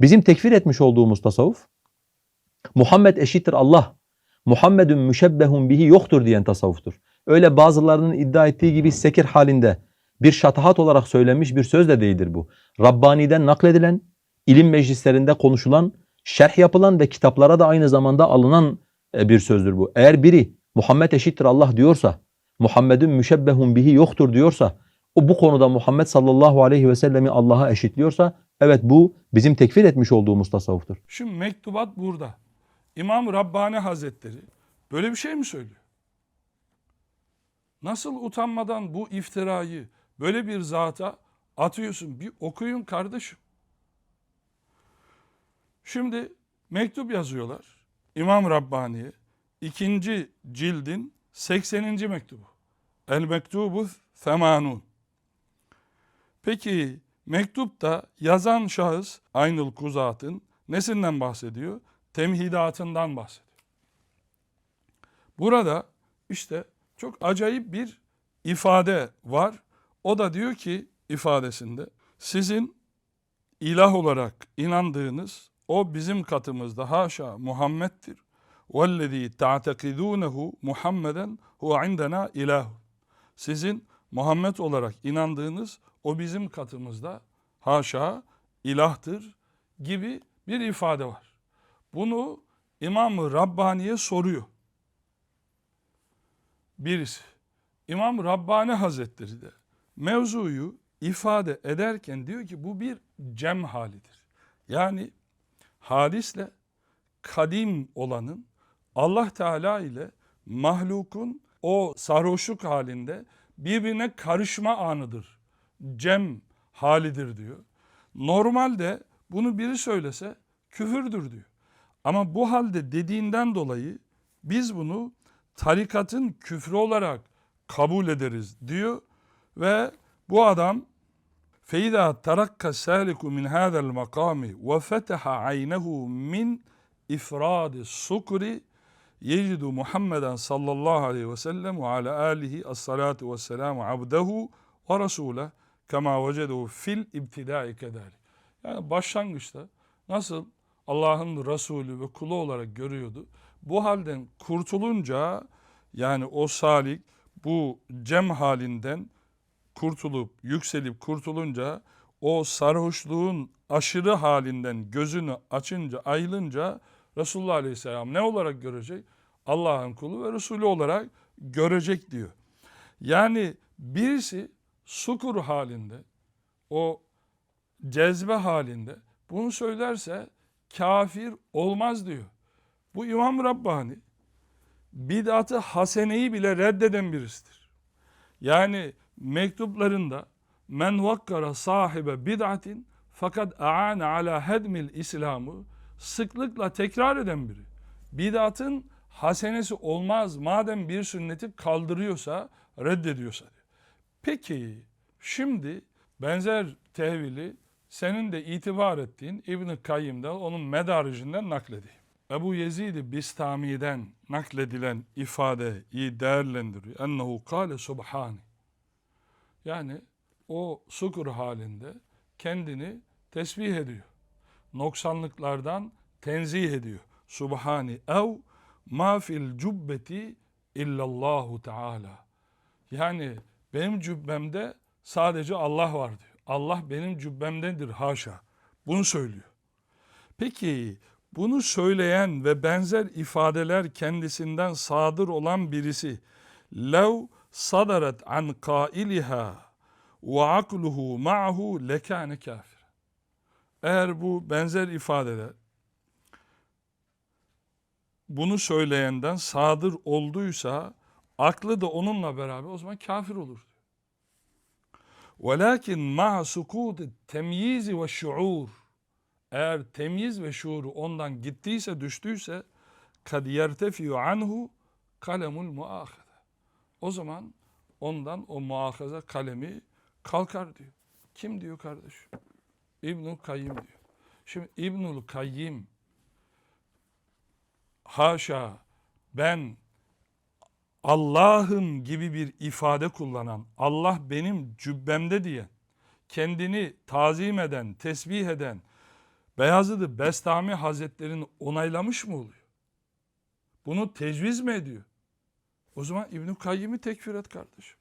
Bizim tekfir etmiş olduğumuz tasavvuf, Muhammed eşittir Allah, Muhammedun müşebbehun bihi yoktur diyen tasavvuftur. Öyle bazılarının iddia ettiği gibi sekir halinde bir şatahat olarak söylenmiş bir söz de değildir bu. Rabbani'den nakledilen, ilim meclislerinde konuşulan, şerh yapılan ve kitaplara da aynı zamanda alınan e, bir sözdür bu. Eğer biri Muhammed eşittir Allah diyorsa, Muhammedun müşebbehun bihi yoktur diyorsa, o bu konuda Muhammed sallallahu aleyhi ve sellemi Allah'a eşitliyorsa, evet bu bizim tekfir etmiş olduğumuz tasavvuftur. Şimdi mektubat burada. İmam Rabbani Hazretleri böyle bir şey mi söylüyor? Nasıl utanmadan bu iftirayı böyle bir zata atıyorsun? Bir okuyun kardeşim. Şimdi mektup yazıyorlar İmam Rabbani'ye. ikinci cildin 80. mektubu. El mektubu femanun. Peki mektupta yazan şahıs Aynul Kuzat'ın nesinden bahsediyor? Temhidatından bahsediyor. Burada işte çok acayip bir ifade var. O da diyor ki ifadesinde sizin ilah olarak inandığınız o bizim katımızda haşa Muhammed'dir. وَالَّذ۪ي تَعْتَقِدُونَهُ Muhammeden hu indena ilahu. Sizin Muhammed olarak inandığınız o bizim katımızda haşa ilahtır gibi bir ifade var. Bunu İmam-ı Rabbani'ye soruyor. Birisi. İmam Rabbani Hazretleri de mevzuyu ifade ederken diyor ki bu bir cem halidir. Yani hadisle kadim olanın Allah Teala ile mahlukun o sarhoşluk halinde birbirine karışma anıdır Cem halidir diyor. Normalde bunu biri söylese küfürdür diyor. Ama bu halde dediğinden dolayı biz bunu tarikatın küfrü olarak kabul ederiz diyor ve bu adam فَاِذَا تَرَكَّ السَّالِكُ مِنْ هَذَا الْمَقَامِ وَفَتَحَ عَيْنَهُ مِنْ اِفْرَادِ السُّكْرِ يَجِدُ مُحَمَّدًا sallallahu aleyhi ve sellem ve ala alihi as-salatu ve selamu abdehu ve rasule kema vecedehu fil ibtidai kedalik. Yani başlangıçta nasıl Allah'ın Resulü ve kulu olarak görüyordu. Bu halden kurtulunca yani o salik bu cem halinden kurtulup yükselip kurtulunca o sarhoşluğun aşırı halinden gözünü açınca ayrılınca Resulullah Aleyhisselam ne olarak görecek? Allah'ın kulu ve Resulü olarak görecek diyor. Yani birisi sukur halinde o cezbe halinde bunu söylerse kafir olmaz diyor. Bu İmam Rabbani bid'atı haseneyi bile reddeden birisidir. Yani mektuplarında men vakkara sahibe bid'atin fakat aane ala hedmil İslam'ı sıklıkla tekrar eden biri. Bid'atın hasenesi olmaz madem bir sünneti kaldırıyorsa, reddediyorsa diyor. Peki şimdi benzer tevili senin de itibar ettiğin İbn-i Kayyim'den onun medaricinden nakledeyim. Ebu Yezid-i Bistami'den nakledilen ifadeyi değerlendiriyor. Ennehu kâle subhani. Yani o sukur halinde kendini tesbih ediyor. Noksanlıklardan tenzih ediyor. Subhani ev ma fil cübbeti illallahu teala. Yani benim cübbemde sadece Allah var diyor. Allah benim cübbemdedir haşa. Bunu söylüyor. Peki bunu söyleyen ve benzer ifadeler kendisinden sadır olan birisi lev sadaret an kailiha ve akluhu ma'hu lekane kafir. Eğer bu benzer ifadeler bunu söyleyenden sadır olduysa aklı da onunla beraber o zaman kafir olur. Velakin ma sukut temyizi ve şuur eğer temyiz ve şuuru ondan gittiyse düştüyse kad yertefiyu anhu kalemul muahede. O zaman ondan o muahaza kalemi kalkar diyor. Kim diyor kardeş? İbnül Kayyim diyor. Şimdi İbnül Kayyim haşa ben Allah'ım gibi bir ifade kullanan, Allah benim cübbemde diyen, kendini tazim eden, tesbih eden, Beyazıt-ı Bestami Hazretleri'ni onaylamış mı oluyor? Bunu tecviz mi ediyor? O zaman İbn-i Kayyim'i tekfir et kardeşim.